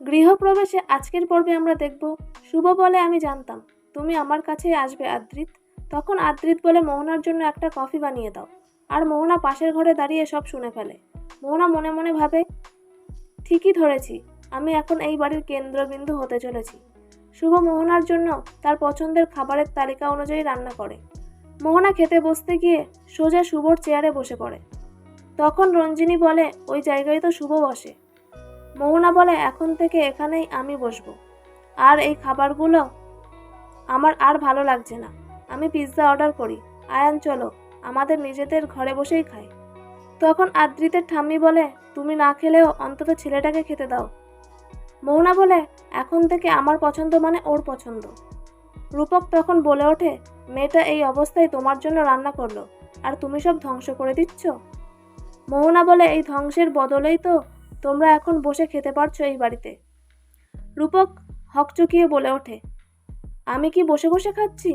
গৃহপ্রবেশে আজকের পর্বে আমরা দেখব, শুভ বলে আমি জানতাম, তুমি আমার কাছেই আসবে আদ্রিত। তখন আদ্রিত বলে, মোহনার জন্য একটা কফি বানিয়ে দাও। আর মোহনা পাশের ঘরে দাঁড়িয়ে সব শুনে ফেলে। মোহনা মনে মনে ভাবে, ঠিকই ধরেছি, আমি এখন এই বাড়ির কেন্দ্রবিন্দু হতে চলেছি। শুভ মোহনার জন্য তার পছন্দের খাবারের তালিকা অনুযায়ী রান্না করে। মোহনা খেতে বসতে গিয়ে সোজা শুভর চেয়ারে বসে পড়ে। তখন রঞ্জিনী বলে, ওই জায়গায় তো শুভ বসে। মোহনা বলে, এখন থেকে এখানেই আমি বসবো। আর এই খাবারগুলো আমার আর ভালো লাগছে না। আমি পিৎজা অর্ডার করি। আয়ান, চলো, আমাদের নিজেদের ঘরে বসেই খাই। তখন আদ্রিতের ঠাম্মি বলে, তুমি না খেলেও অন্তত ছেলেটাকে খেতে দাও। মোহনা বলে, এখন থেকে আমার পছন্দ মানে ওর পছন্দ। রূপক তখন বলে ওঠে, মেয়েটা এই অবস্থায় তোমার জন্য রান্না করল। আর তুমি সব ধ্বংস করে দিচ্ছ? মোহনা বলে, এই ধ্বংসের বদলেই তো তোমরা এখন বসে খেতে পারছ এই বাড়িতে। রূপক হকচকিয়ে বলে ওঠে। আমি কি বসে বসে খাচ্ছি?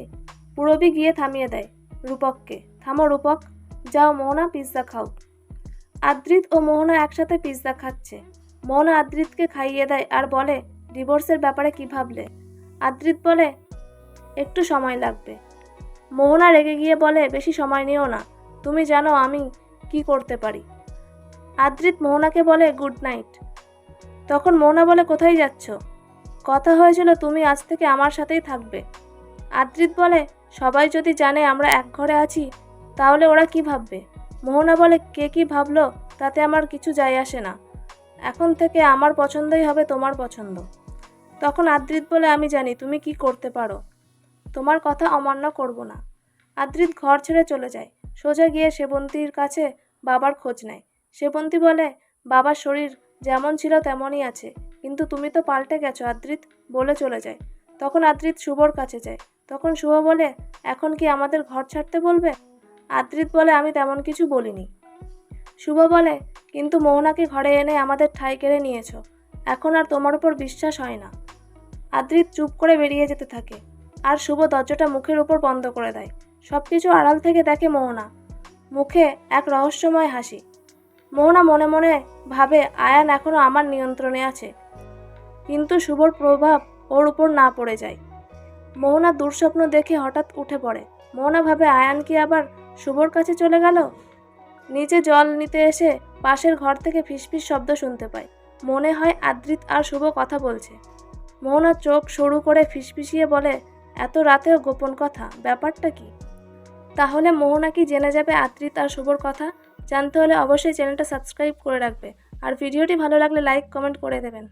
পুরবি গিয়ে থামিয়ে দেয় রূপককে। থামো রূপক, যাও মোহনা পিৎজা খাও। আদ্রিত ও মোহনা একসাথে পিৎজা খাচ্ছে। মোহনা আদ্রিতকে খাইয়ে দেয় আর বলে, ডিভোর্সের ব্যাপারে কি ভাবলে? আদ্রিত বলে, একটু সময় লাগবে। মোহনা রেগে গিয়ে বলে, বেশি সময় নিও না। তুমি জানো আমি কি করতে পারি। আদ্রিত মোহনাকে বলে, গুড নাইট। তখন মোহনা বলে, কোথায় যাচ্ছ? কথা হয়েছিল তুমি আজ থেকে আমার সাথেই থাকবে। আদ্রিত বলে, সবাই যদি জানে আমরা এক ঘরে আছি, তাহলে ওরা কি ভাববে? মোহনা বলে, কে কি ভাবলো? তাতে আমার কিছু যায় আসে না। এখন থেকে আমার পছন্দই হবে তোমার পছন্দ। তখন আদ্রিত বলে, আমি জানি, তুমি কি করতে পারো? তোমার কথা অমান্য করব না। আদ্রিত ঘর ছেড়ে চলে যায়। সোজা গিয়ে সেবন্তীর কাছে বাবার খোঁজ নেয়। সেবন্তী বলে, বাবার শরীর যেমন ছিল তেমনই আছে। কিন্তু তুমি তো পাল্টে গেছো, আদ্রিত বলে চলে যায়। তখন আদ্রিত শুভর কাছে যায়। তখন শুভ বলে, এখন কি আমাদের ঘর ছাড়তে বলবে? আদ্রিত বলে, আমি তেমন কিছু বলিনি। শুভ বলে, কিন্তু মোহনাকে ঘরে এনে আমাদের ঠাই কেড়ে নিয়েছ। এখন আর তোমার উপর বিশ্বাস হয় না। আদ্রিত চুপ করে বেরিয়ে যেতে থাকে। আর শুভ দরজাটা মুখের উপর বন্ধ করে দেয়। সব কিছু আড়াল থেকে দেখে মোহনা মুখে এক রহস্যময় হাসি। মোহনা মনে মনে ভাবে, আয়ান এখনও আমার নিয়ন্ত্রণে আছে। কিন্তু শুভর প্রভাব ওর উপর না পড়ে যায়। মোহনা দুঃস্বপ্ন দেখে হঠাৎ উঠে পড়ে। মোহনা ভাবে, আয়ান কি আবার শুভর কাছে চলে গেল? নিচে জল নিতে এসে পাশের ঘর থেকে ফিসফিস শব্দ শুনতে পায়। মনে হয় আদ্রিত আর শুভ কথা বলছে। মোহনা চোখ সরু করে ফিসফিসিয়ে বলে, এত রাতেও গোপন কথা, ব্যাপারটা কি? তাহলে মোহনা কি জেনে যাবে আদ্রিত আর শুভর কথা? জানতে হলে অবশ্যই চ্যানেলটা সাবস্ক্রাইব করে রাখবে। আর ভিডিওটি ভালো লাগলে লাইক, কমেন্ট করে দেবেন।